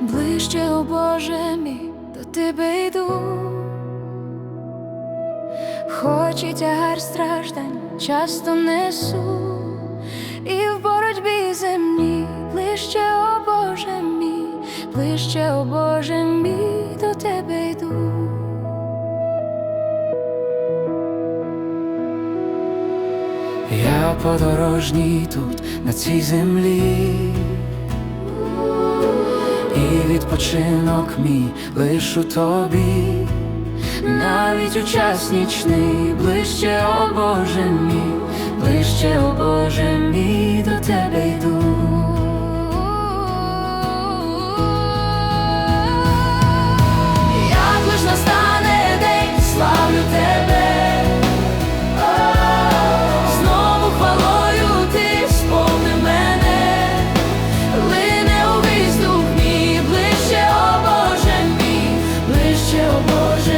ближче, о Боже мій, до тебе йду. Хоч і тягар страждань часто несу, і в боротьбі земній ближче, о Боже мій, ближче, о Боже мій, до тебе йду. Я подорожній тут, на цій землі, і відпочинок мій лиш у тобі, навіть у час нічний, ближче, о Боже мій, ближче, о Боже плаче, о Боже.